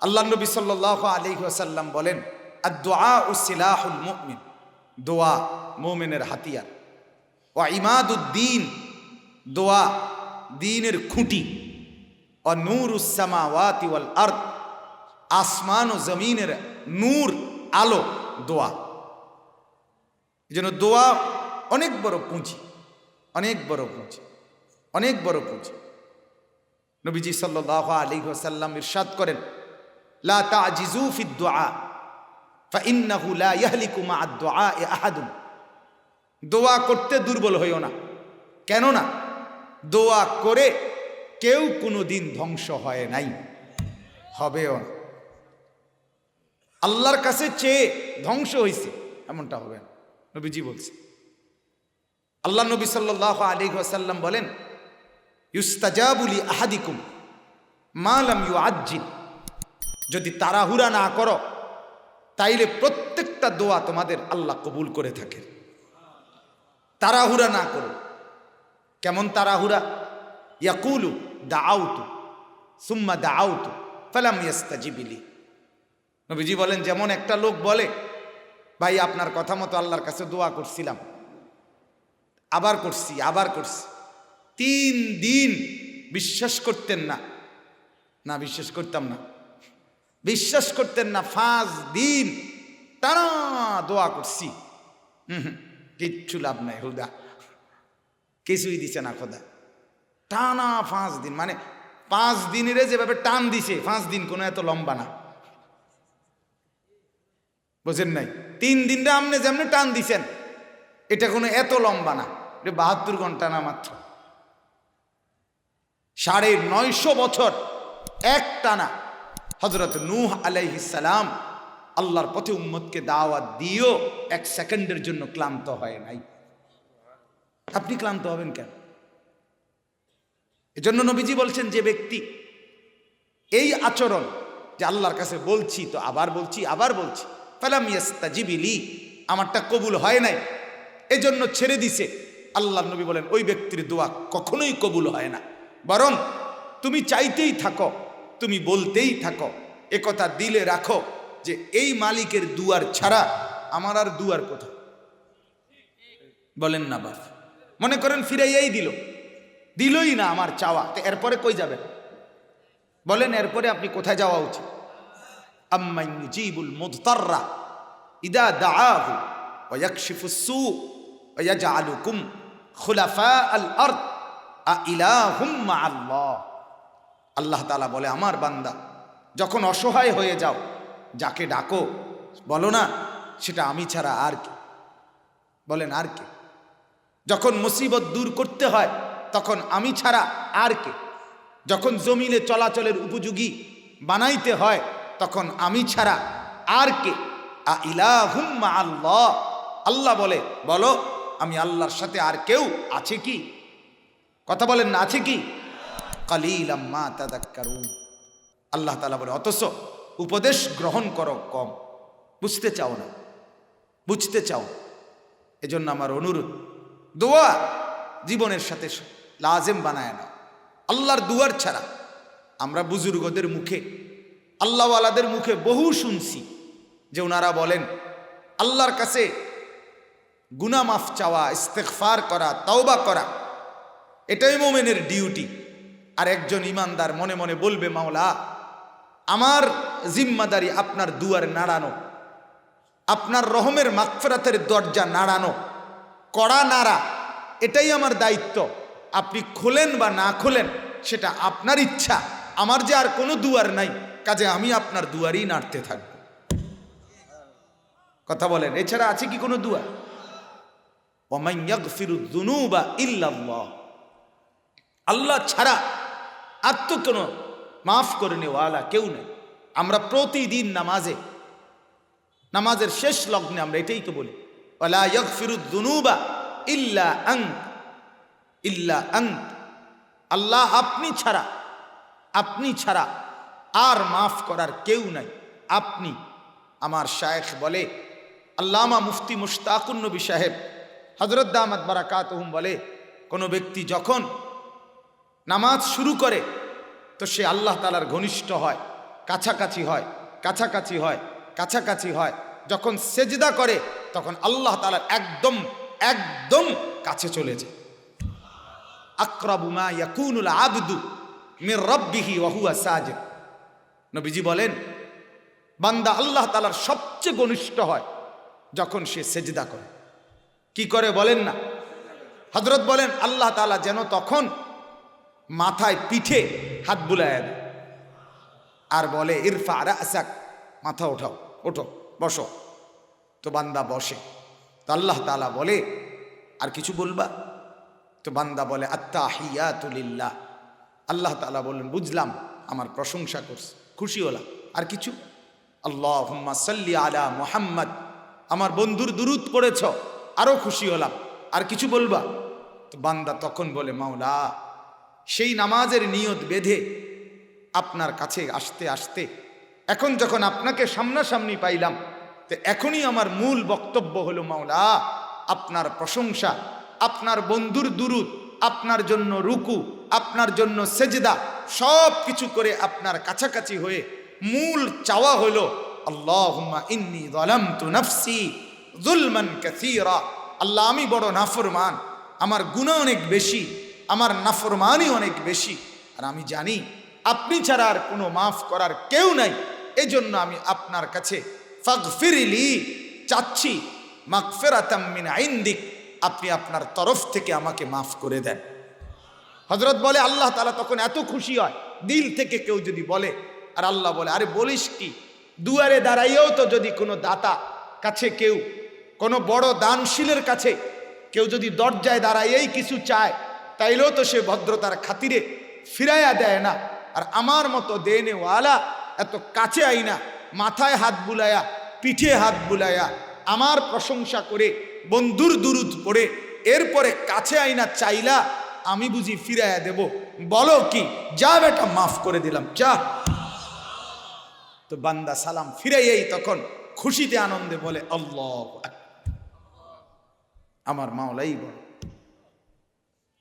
আল্লাহ নবী সাল্লাহ আলী আসাল্লাম বলেন আর দোয়া ও সিলাহুল মুমিন। দোয়া মোমেনের হাতিয়ার। ও ইমাদুদ্দিন দোয়া দিনের খুঁটি। ও নূর উসামাওয়াতি ওয়াল আর্থ আসমান ও জমিনের নূর আলো দোয়া যেন দোয়া অনেক বড় পুঁজি, অনেক বড় পুঁজি, অনেক বড় পুঁজি। নবীজি সাল্লাহ আলী ওসাল্লাম ইরশাদ করেন লা তাজিজু ফি দোয়া ফাইন্নাহু লা ইয়াহলিকু মা দোয়া এ আহাদুন। দোয়া করতে দুর্বল হইও না। কেন না দোয়া করে কেউ কোনো দিন ধ্বংস হয় নাই। হবেও না। আল্লাহর কাছে চেয়ে ধ্বংস হয়েছে এমনটা হবে না। নবীজি বলছে। আল্লাহ নবী সাল্লাহ আলী ওয়াসাল্লাম বলেন ইউস্তাজাবুলি আহাদিকুম মালাম ইউ আজিন যদি তাড়াহুড়া না করো, তাইলে প্রত্যেকটা দোয়া তোমাদের আল্লাহ কবুল করে থাকে। তাড়াহুড়া না করো। কেমন তাড়াহুড়া? ইয়াকুলু দাআউতু, সুম্মা দাআউতু, ফালাম ইয়াস্তাজিবিলি নবীজি বলেন, যেমন একটা লোক বলে, ভাই, আপনার কথা মতো আল্লাহর কাছে দোয়া করছিলাম। আবার করছি আবার করছি। তিন দিন বিশ্বাস করতেন না। না, বিশ্বাস করতাম না। বিশ্বাস করতেন না পাঁচ দিন। টানা দোয়া করছি। কিচ্ছু লাভ নাই, হুদা। কিছুই দিছে না খোদা। টানা পাঁচ দিন মানে পাঁচ দিনের যেভাবে টান দিছে পাঁচ দিন কোনো এত লম্বা না। বোঝেন নাই? তিন দিনটা আপনি যেমনি টান দিছেন, এটা কোনো এত লম্বা না। এটা বাহাত্তর ঘণ্টা না মাত্র। সাড়ে নয়শো বছর এক টানা হজরত নূহ আলাইহিসালাম আল্লাহর পথে উম্মতকে দাওয়াত দিয়েও এক সেকেন্ডের জন্য ক্লান্ত হয় নাই। আপনি ক্লান্ত হবেন কেন? এজন্য নবীজি বলছেন, যে ব্যক্তি এই আচরণ যে আল্লাহর কাছে বলছি, তো আবার বলছি আবার বলছি, ফালাম ইয়াস্তাজিবিলি আমারটা কবুল হয় নাই। এজন্য ছেড়ে দিছে। আল্লাহ নবী বলেন, ওই ব্যক্তির দোয়া কখনোই কবুল হয় না। বরং তুমি চাইতেই থাকো তুমি বলতেই থাকো একথা দিলে রাখো যে এই মালিকের দুয়ার ছাড়া আমার আর দুয়ার কোথায়? বলেন না বাপ। মনে করেন ফিরাইয়াই দিল। দিলই না আমার চাওয়া। তো এরপরে কই যাবেন? বলেন এরপরে আপনি কোথায় যাওয়া উচিত? মুদতাররা ইদা খুলাফা আল ইলাহুম আল্লাহ আল্লাহ তালা বলে, আমার বান্দা, যখন অসহায় হয়ে যাও, যাকে ডাকো, বলো না, সেটা আমি ছাড়া আর কি? বলেন, আর কে? যখন মুসিবত দূর করতে হয়, তখন আমি ছাড়া আর কে? যখন জমিনে চলাচলের উপযোগী বানাইতে হয়, তখন আমি ছাড়া আর কে? আ ইলাহুম্মা আল্লাহ আল্লাহ বলে, বলো, আমি আল্লাহর সাথে আর কেউ আছে কি? কথা বলেন না আছে কি? কালিলাম্মা তাদাক্কারুন। আল্লাহ তাআলা বলে, অথচ উপদেশ গ্রহণ করো কম। বুঝতে চাও না। বুঝতে চাও। এজন্য আমার অনুরোধ, দোয়া জীবনের সাথে লাজেম বানায় না আল্লাহর দুয়ার ছাড়া আমরা বুজুর্গদের মুখে, আল্লাহওয়ালাদের মুখে বহু শুনছি যে ওনারা বলেন, আল্লাহর কাছে গুনা মাফ চাওয়া ইস্তেকফার করা, তাওবা করা, এটাই মোমেনের ডিউটি আর একজন ইমানদার মনে মনে বলবে, মাওলা, আমার জিম্মাদারি আপনার দুয়ার নাড়ানো, আপনার রহমের মাগফেরাতের দরজা নাড়ানো, কড়া নাড়া, এটাই আমার দায়িত্ব। আপনি খোলেন বা না খোলেন, সেটা আপনার ইচ্ছা। আমার যে আর কোনো দুয়ার নাই, কাজে আমি আপনার দুয়ারই নাড়তে থাকব। কথা বলেন, এছাড়া আছে কি কোনো দুয়ার? ওমাইয়াগফিরুদ্দুনুবা ইল্লাল্লাহ। আল্লাহ ছাড়া আর তো কোনো মাফ করে নেওয়ালা কেউ নেই। আমরা প্রতিদিন নামাজে, নামাজের শেষ লগ্নে আমরা এটাই তো বলি ওলা ইয়গফিরুদ্দুনুবা ইল্লা আন্ত ইল্লা আন্ত। আল্লাহ আপনি ছাড়া আপনি ছাড়া আর মাফ করার কেউ নাই। আপনি, আমার শায়েখ বলে, আল্লামা মুফতি মুশতাকুন নবী সাহেব হজরত দামাত বারাকাতহুম বলে, কোনো ব্যক্তি যখন নামাজ শুরু করে, তো সে আল্লাহ তালার ঘনিষ্ঠ হয়, কাছাকাছি হয় কাছাকাছি হয় কাছাকাছি হয়। যখন সেজদা করে, তখন আল্লাহ তালার একদম একদম কাছে চলে যায়। আকরাবুমা ইয়াকুনুল আবদু মির রব্বিহি ওয়াহুয়া সাজিদ। নবীজি বলেন, বান্দা আল্লাহ তালার সবচেয়ে ঘনিষ্ঠ হয় যখন সে সেজদা করে। কি করে বলেন না? হজরত বলেন, আল্লাহ তালা যেন তখন মাথায় পিঠে হাত বুলায় আর বলে, ইরফা আর আসাক মাথা ওঠাও, ওঠো, বসো। তো বান্দা বসে। তো আল্লাহ তালা বলে, আর কিছু বলবা? তো বান্দা বলে আত্মাহিয়াতুলিল্লাহ আল্লাহ তালা বললেন, বুঝলাম, আমার প্রশংসা করছে, খুশি হলাম। আর কিছু? আল্লাহ সাল্লি আলা মোহাম্মদ। আমার বন্ধুর দুরুদ পড়েছ আরও খুশি হলাম। আর কিছু বলবা? তো বান্দা তখন বলে, মাওলা সেই নামাজের নিয়ত বেঁধে আপনার কাছে আসতে আসতে, এখন যখন আপনাকে সামনাসামনি পাইলাম, তো এখনই আমার মূল বক্তব্য হলো, মাওলা, আপনার প্রশংসা, আপনার বন্ধুর দুরুদ, আপনার জন্য রুকু, আপনার জন্য সেজদা, সব কিছু করে আপনার কাছাকাছি হয়ে মূল চাওয়া হলো নাফসি যুলমান আল্লাহ, আমি বড় নাফরমান, আমার গুনাহ অনেক বেশি। আমার নাফরমানই অনেক বেশি। আর আমি জানি, আপনি ছাড়া আর কোনো মাফ করার কেউ নাই। এজন্য আমি আপনার কাছে ফাগফিরিলি চাচ্ছি, মাগফিরাতাম মিন ইনদিক, আপনি আপনার তরফ থেকে আমাকে মাফ করে দেন। হজরত বলে, আল্লাহ তালা তখন এত খুশি হয়, দিল থেকে কেউ যদি বলে, আর আল্লাহ বলে, আরে বলিস কি? দুয়ারে দাঁড়াইয়েও তো যদি কোনো দাতা কাছে কেউ, কোনো বড় দানশীলের কাছে কেউ যদি দরজায় দাঁড়াইয়েই কিছু চায় তাইলেও তো সে ভদ্রতার খাতিরে ফিরাইয়া দেয় না। আর আমার মতো দেনেওয়ালা এত কাছে আইনা মাথায় হাত বুলায়া পিঠে হাত বুলায়া আমার প্রশংসা করে, বন্ধুর দুরুদ পড়ে, এরপরে কাছে আইনা চাইলা আমি বুঝি ফিরাইয়া দেব। বলো কি, যা বেটা, মাফ করে দিলাম, যা। তো বান্দা সালাম ফিরাইয়াই তখন খুশিতে আনন্দে বলে, আল্লাহ আমার মাওলাই বল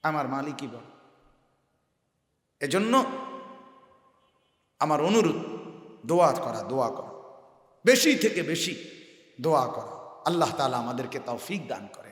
আমার মালিকই বল। এজন্য আমার অনুরোধ, দোয়া করা দোয়া করা। বেশি থেকে বেশি দোয়া করা। আল্লাহ তালা আমাদেরকে তাও ফিক দান করে।